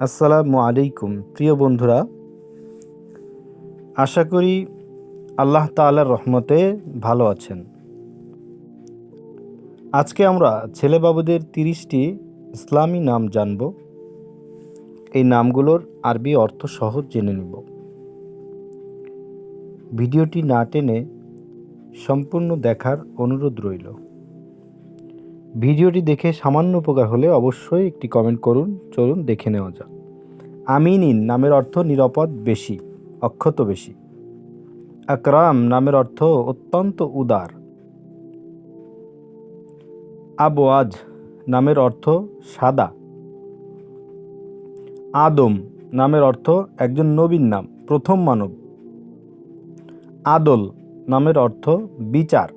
আসসালামু আলাইকুম, প্রিয় বন্ধুরা। আশা করি আল্লাহ তাআলার রহমতে ভালো আছেন। আজকে আমরা ছেলে বাবুদের তিরিশটি ইসলামী নাম জানব। এই নামগুলোর আরবি অর্থ সহজ জেনে নিব। ভিডিওটি না টেনে সম্পূর্ণ দেখার অনুরোধ রইল। ভিডিওটি দেখে সামান্য উপকার হলে অবশ্যই একটি কমেন্ট করুন। চলুন দেখে নেওয়া যাক। আমিনিন নামের অর্থ নিরাপদ, বেশি, অক্ষত বেশি। আকরাম নামের অর্থ অত্যন্ত উদার। আবওয়াজ নামের অর্থ সাদা। আদম নামের অর্থ একজন নবীন নাম, প্রথম মানব। আদল নামের অর্থ বিচার।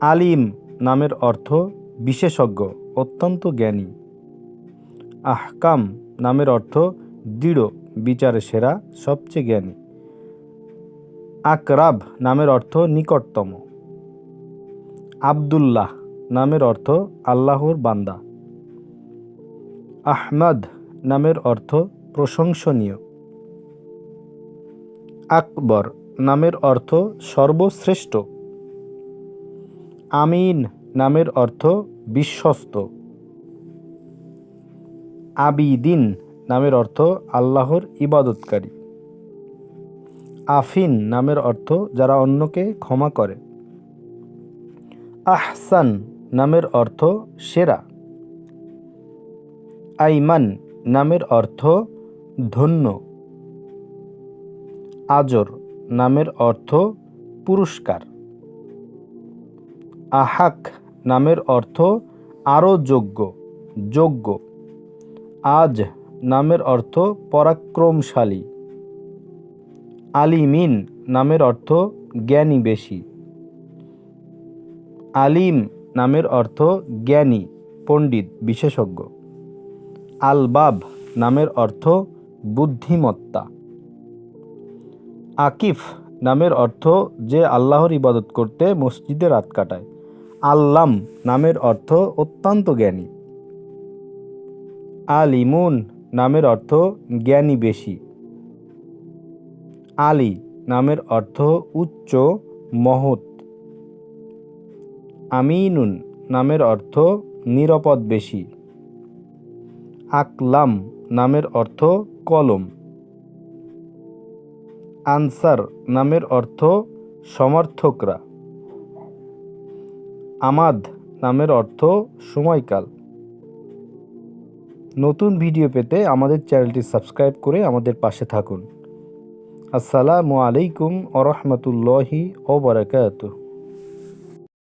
আলিম নামের অর্থ বিশেষজ্ঞ, অত্যন্ত জ্ঞানী। আহকাম নামের অর্থ দৃঢ় বিচারে সেরা, সবচেয়ে জ্ঞানী। আকরাব নামের অর্থ নিকটতম। আবদুল্লাহ নামের অর্থ আল্লাহর বান্দা। আহমদ নামের অর্থ প্রশংসনীয়। আকবর নামের অর্থ সর্বশ্রেষ্ঠ। আমিন নামের অর্থ বিশ্বস্ত। আবিদিন নামের অর্থ আল্লাহর ইবাদতকারী। আফিন নামের অর্থ যারা অন্যকে ক্ষমা করে। আহসান নামের অর্থ সেরা। আইমান নামের অর্থ ধন্য। আজর নামের অর্থ পুরস্কার। আহাক নামের অর্থ আরও যোগ্য যোগ্য। আজ নামের অর্থ পরাক্রমশালী। আলিমিন নামের অর্থ জ্ঞানী বেশি। আলিম নামের অর্থ জ্ঞানী, পণ্ডিত, বিশেষজ্ঞ। আলবাব নামের অর্থ বুদ্ধিমত্তা। আকিফ নামের অর্থ যে আল্লাহর ইবাদত করতে মসজিদে রাত কাটায়। আল্লাম নামের অর্থ অত্যন্ত জ্ঞানী। আলিমুন নামের অর্থ জ্ঞানী বেশি। আলী নামের অর্থ উচ্চ, মহৎ। আমিনুন নামের অর্থ নিরাপদ বেশি। আকলাম নামের অর্থ কলম। আনসার নামের অর্থ সমর্থকরা। আমাদ নামের অর্থ সময়কাল। নতুন ভিডিও পেতে আমাদের চ্যানেলটি সাবস্ক্রাইব করে আমাদের পাশে থাকুন। আসসালামু আলাইকুম ও বারাকাতুহ।